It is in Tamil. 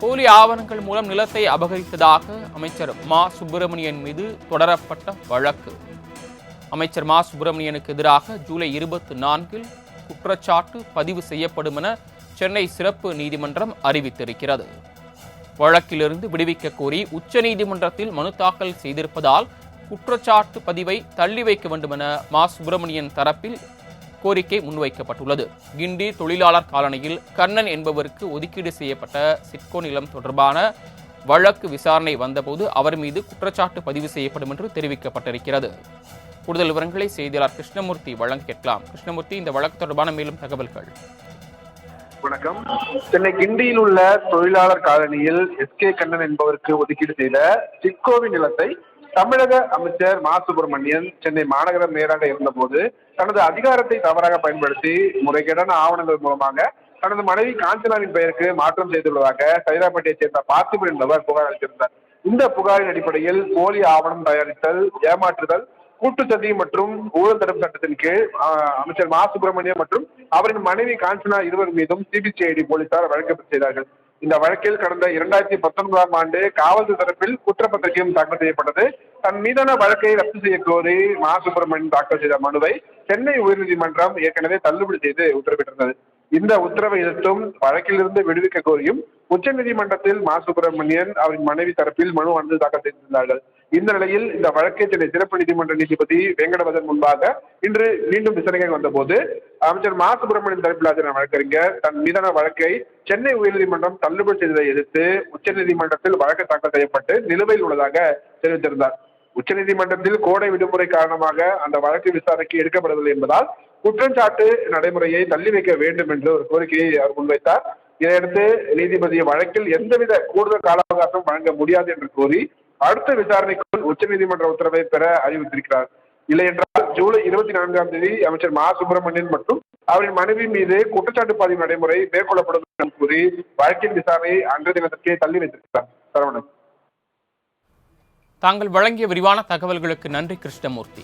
போலி ஆவணங்கள் மூலம் நிலத்தை அபகரித்ததாக அமைச்சர் மா. சுப்பிரமணியன் மீது தொடரப்பட்ட வழக்கு. அமைச்சர் மா. சுப்பிரமணியனுக்கு எதிராக ஜூலை இருபத்தி நான்கில் குற்றச்சாட்டு பதிவு செய்யப்படும் என சென்னை சிறப்பு நீதிமன்றம் அறிவித்திருக்கிறது. வழக்கிலிருந்து விடுவிக்க கோரி உச்சநீதிமன்றத்தில் மனு தாக்கல் செய்திருப்பதால் குற்றச்சாட்டு பதிவை தள்ளி வைக்க வேண்டும் என மா. சுப்பிரமணியன் தரப்பில் கோரிக்கை முன்வைக்கப்பட்டுள்ளது. கிண்டி தொழிலாளர் காலனியில் கர்ணன் என்பவருக்கு ஒதுக்கீடு செய்யப்பட்ட சிட்கோ நிலம் தொடர்பான வழக்கு விசாரணை வந்தபோது அவர் மீது குற்றச்சாட்டு பதிவு செய்யப்படும் என்று தெரிவிக்கப்பட்டிருக்கிறது. கூடுதல் விவரங்களை செய்தியாளர் கிருஷ்ணமூர்த்தி வழங்க கேட்கலாம். கிருஷ்ணமூர்த்தி இந்த வழக்கு தொடர்பான மேலும் தகவல்கள். வணக்கம். சென்னை கிண்டியில் உள்ள தொழிலாளர் காலனியில் எஸ் கே கண்ணன் என்பவருக்கு ஒதுக்கீடு செய்த சிட்கோவின் நிலத்தை தமிழக அமைச்சர் மா. சுப்பிரமணியன் சென்னை மாநகர மேயராக இருந்தபோது தனது அதிகாரத்தை தவறாக பயன்படுத்தி முறைகேடான ஆவணங்கள் மூலமாக தனது மனைவி காஞ்சனாவின் பெயருக்கு மாற்றம் செய்துள்ளதாக சைதாப்பேட்டையைச் சேர்ந்த பார்த்திபன் என்பவர் புகார் அளித்திருந்தார். இந்த புகாரின் அடிப்படையில் போலி ஆவணம் தயாரித்தல் ஏமாற்றுதல் கூட்டுச்சதி மற்றும் ஊழல் தடுப்பு சட்டத்தின் கீழ் அமைச்சர் மா. சுப்பிரமணியம் மற்றும் அவரின் மனைவி காஞ்சனா இருவர் மீதும் சிபிசிஐடி போலீசார் வழக்கு செய்தார்கள். இந்த வழக்கில் கடந்த இரண்டாயிரத்தி பத்தொன்பதாம் ஆண்டு காவல்துறை தரப்பில் குற்றப்பத்திரிகையும் தாக்கல் செய்யப்பட்டது. தன் மீதான வழக்கை ரத்து செய்ய கோரி மா சுப்பிரமணியன் தாக்கல் செய்த மனுவை சென்னை உயர்நீதிமன்றம் ஏற்கனவே தள்ளுபடி செய்து உத்தரவிட்டிருந்தது. இந்த உத்தரவை எதிர்த்தும் வழக்கிலிருந்து விடுவிக்க கோரியும் உச்சநீதிமன்றத்தில் மா. சுப்பிரமணியன் அவரின் மனைவி தரப்பில் மனு வந்து தாக்கல் செய்திருந்தார்கள் இந்த நிலையில் இந்த வழக்கை சென்னை சிறப்பு நீதிமன்ற நீதிபதி வெங்கடபதன் முன்பாக இன்று மீண்டும் விசாரணைக்கு வந்தபோது அமைச்சர் மா. சுப்பிரமணியன் தரப்பில் ஆஜரான வழக்கறிஞர் தன் மீதான வழக்கை சென்னை உயர்நீதிமன்றம் தள்ளுபடி செய்ததை எதிர்த்து உச்சநீதிமன்றத்தில் வழக்கு தாக்கல் செய்யப்பட்டு நிலுவையில் உள்ளதாக தெரிவித்திருந்தார். உச்சநீதிமன்றத்தில் கோடை விடுமுறை காரணமாக அந்த வழக்கு விசாரணைக்கு எடுக்கப்படவில்லை என்பதால் குற்றச்சாட்டு நடைமுறையை தள்ளி வைக்க வேண்டும் என்று ஒரு கோரிக்கையை அவர் முன்வைத்தார். இதையடுத்து நீதிபதி வழக்கில் எந்தவித கூடுதல் கால அவகாசம் வழங்க முடியாது என்று கூறி அடுத்த விசாரணைக்குள் உச்சநீதிமன்ற உத்தரவை பெற அறிவித்திருக்கிறார் இல்லை என்றால் ஜூலை இருபத்தி நான்காம் தேதி அமைச்சர் மா. சுப்பிரமணியன் மற்றும் அவரின் மனைவி மீது குற்றச்சாட்டு பதிவு நடைமுறை மேற்கொள்ளப்படும் என்று கூறி வழக்கின் விசாரணையை அன்றைய தினத்திற்கே தள்ளி வைத்திருக்கிறார். சரவணன். தாங்கள் வழங்கிய விரிவான தகவல்களுக்கு நன்றி கிருஷ்ணமூர்த்தி.